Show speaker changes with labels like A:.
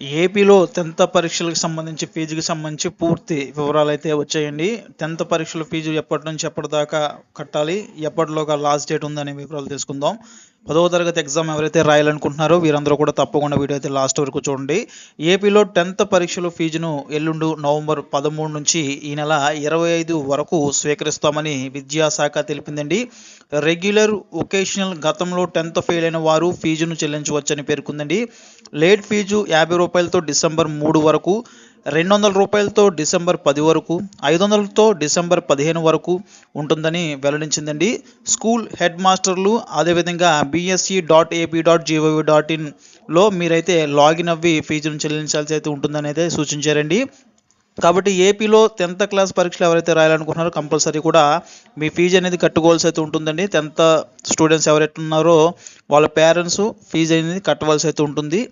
A: ఏపీలో టెన్త్ పరీక్షలకు సంబంధించి ఫీజుకి సంబంధించి పూర్తి వివరాలు అయితే వచ్చాయండి. టెన్త్ పరీక్షల ఫీజు ఎప్పటి నుంచి ఎప్పటిదాకా కట్టాలి ఎప్పటిలోగా లాస్ట్ డేట్ ఉందనే వివరాలు తెలుసుకుందాం. పదవ తరగతి ఎగ్జామ్ ఎవరైతే రాయాలనుకుంటున్నారో వీరందరూ కూడా తప్పకుండా వీడియో అయితే లాస్ట్ వరకు చూడండి. ఏపీలో టెన్త్ పరీక్షల ఫీజును ఎల్లుండు నవంబర్ పదమూడు నుంచి ఈ నెల ఇరవై ఐదు వరకు స్వీకరిస్తామని విద్యాశాఖ తెలిపిందండి. రెగ్యులర్ ఒకేషనల్ గతంలో టెన్త్ ఫెయిల్ అయిన వారు ఫీజును చెల్లించవచ్చని పేర్కొందండి. లేట్ ఫీజు యాభై రూపాయలతో డిసెంబర్ మూడు వరకు రెండు వందల రూపాయలతో డిసెంబర్ పది వరకు ఐదు వందలతో డిసెంబర్ పదిహేను వరకు ఉంటుందని వెల్లడించిందండి. స్కూల్ హెడ్ మాస్టర్లు అదేవిధంగా BSE dot AP dot GOV dot ఇన్లో మీరైతే లాగిన్ అవ్వి ఫీజును చెల్లించాల్సి అయితే ఉంటుందని అయితే సూచించారండి. కాబట్టి ఏపీలో టెన్త్ క్లాస్ పరీక్షలు ఎవరైతే రాయాలనుకుంటున్నారో కంపల్సరీ కూడా మీ ఫీజు అనేది కట్టుకోవాల్సి అయితే ఉంటుందండి. టెన్త్ స్టూడెంట్స్ ఎవరైతే ఉన్నారో వాళ్ళ పేరెంట్స్ ఫీజు అనేది కట్టవలసి అయితే ఉంటుంది.